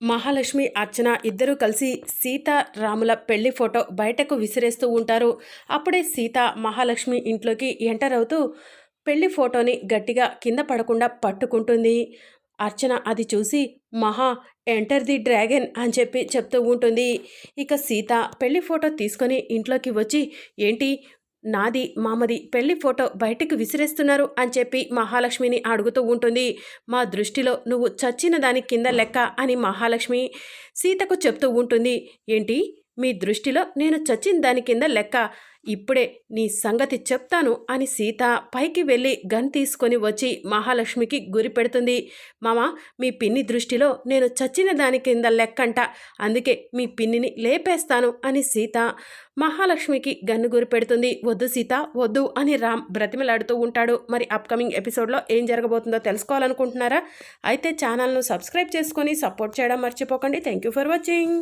మహాలక్ష్మి అర్చన ఇద్దరూ కలిసి సీత రాముల పెళ్ళి ఫోటో బయటకు విసిరేస్తూ ఉంటారు. అప్పుడే సీత మహాలక్ష్మి ఇంట్లోకి ఎంటర్ అవుతూ పెళ్ళి ఫోటోని గట్టిగా కింద పడకుండా పట్టుకుంటుంది. అర్చన అది చూసి మహా ఎంటర్ ది డ్రాగన్ అని చెప్పి చెప్తూ ఉంటుంది. ఇక సీత పెళ్ళి ఫోటో తీసుకొని ఇంట్లోకి వచ్చి ఏంటి నాది మామది పెళ్ళి ఫోటో బయటకు విసిరేస్తున్నారు అని చెప్పి మహాలక్ష్మిని అడుగుతూ ఉంటుంది. మా దృష్టిలో నువ్వు చచ్చిన దాని కింద లెక్క అని మహాలక్ష్మి సీతకు చెప్తూ ఉంటుంది. ఏంటి? మీ దృష్టిలో నేను చచ్చిన దాని కింద లెక్క. ఇప్పుడే నీ సంగతి చెప్తాను అని సీత పైకి వెళ్ళి గన్ తీసుకొని వచ్చి మహాలక్ష్మికి గురి పెడుతుంది. మామ మీ పిన్ని దృష్టిలో నేను చచ్చిన దాని కింద లెక్కంట. అందుకే మీ పిన్నిని లేపేస్తాను అని సీత మహాలక్ష్మికి గన్ను గురి పెడుతుంది. వద్దు సీత వద్దు అని రామ్ బ్రతిమలాడుతూ ఉంటాడు. మరి అప్కమింగ్ ఎపిసోడ్లో ఏం జరగబోతుందో తెలుసుకోవాలనుకుంటున్నారా? అయితే ఛానల్ను సబ్స్క్రైబ్ చేసుకొని సపోర్ట్ చేయడం మర్చిపోకండి. Thank you for watching